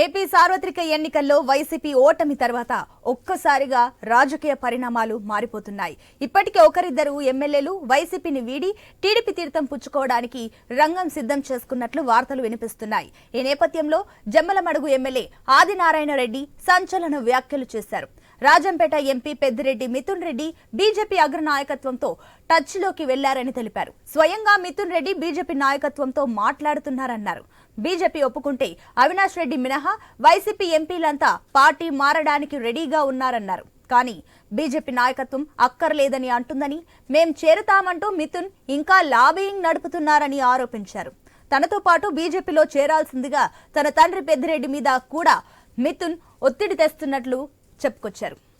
AP సార్వత్రిక ఎన్నికల్లో YCP ఓటమి తర్వాత ఒక్కసారిగా రాజకీయ పరిణామాలు మారిపోతున్నాయి. ఇప్పటికే ఒకరిద్దరు ఎమ్మెల్యేలు వైసీపీని వీడి టీడీపీ తీర్థం పుచ్చుకోవడానికి రంగం సిద్ధం చేసుకున్నట్లు వార్తలు వినిపిస్తున్నాయి. ఈ నేపథ్యంలో జమ్మలమడుగు ఎమ్మెల్యే ఆదినారాయణ రెడ్డి సంచలన వ్యాఖ్యలు చేశారు. రాజంపేట ఎంపీ పెద్దిరెడ్డి మిథున్ రెడ్డి బీజేపీ అగ్రనాయకత్వంతో టచ్లోకి వెళ్ళారని తెలిపారు. స్వయంగా మిథున్ రెడ్డి బీజేపీ నాయకత్వంతో మాట్లాడుతున్నారన్నారు. బీజేపీ ఒప్పుకుంటే అవినాష్ రెడ్డి మినహా వైసీపీ ఎంపీలంతా పార్టీ మారడానికి రెడీగా ఉన్నారన్నారు. కానీ బీజేపీ నాయకత్వం అక్కర్లేదని అంటుందని మేం చేరుతామంటూ మిథున్ ఇంకా లాబియింగ్ నడుపుతున్నారని ఆరోపించారు. తనతో పాటు బీజేపీలో చేరాల్సిందిగా తన తండ్రి పెద్దిరెడ్డి మీద కూడా మిథున్ ఒత్తిడి తెస్తున్నట్లు చెప్పుకొచ్చారు.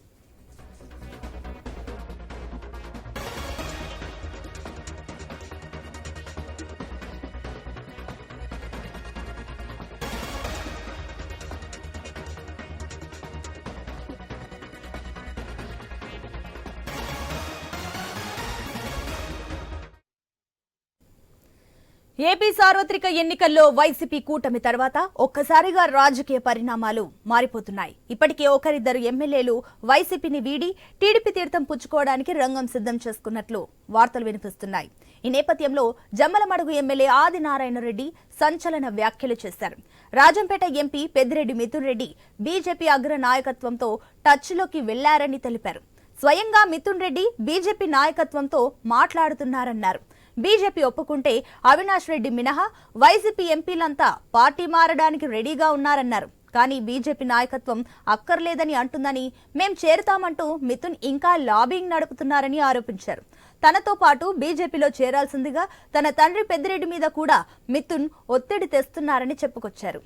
ఏపీ సార్వత్రిక ఎన్నికల్లో వైసీపీ కూటమి తర్వాత ఒక్కసారిగా రాజకీయ పరిణామాలు మారిపోతున్నాయి. ఇప్పటికే ఒకరిద్దరు ఎమ్మెల్యేలు వైసీపీని వీడి టీడీపీ తీర్థం పుచ్చుకోవడానికి రంగం సిద్ధం చేసుకున్నట్లు వార్తలు వినిపిస్తున్నాయి. ఈ నేపథ్యంలో జమ్మలమడుగు ఎమ్మెల్యే ఆదినారాయణ రెడ్డి సంచలన వ్యాఖ్యలు చేశారు. రాజంపేట ఎంపీ పెద్దిరెడ్డి మిథున్ రెడ్డి బీజేపీ అగ్ర నాయకత్వంతో టచ్లోకి వెళ్ళారని తెలిపారు. స్వయంగా మిథున్ రెడ్డి బీజేపీ నాయకత్వంతో మాట్లాడుతున్నారన్నారు. బీజేపీ ఒప్పుకుంటే అవినాష్ రెడ్డి మినహా వైసీపీ ఎంపీలంతా పార్టీ మారడానికి రెడీగా ఉన్నారన్నారు. కానీ బీజేపీ నాయకత్వం అక్కర్లేదని అంటుందని మేం చేరుతామంటూ మిథున్ ఇంకా లాబింగ్ నడుపుతున్నారని ఆరోపించారు. తనతో పాటు బీజేపీలో చేరాల్సిందిగా తన తండ్రి పెద్దిరెడ్డి మీద కూడా మిథున్ ఒత్తిడి తెస్తున్నారని చెప్పుకొచ్చారు.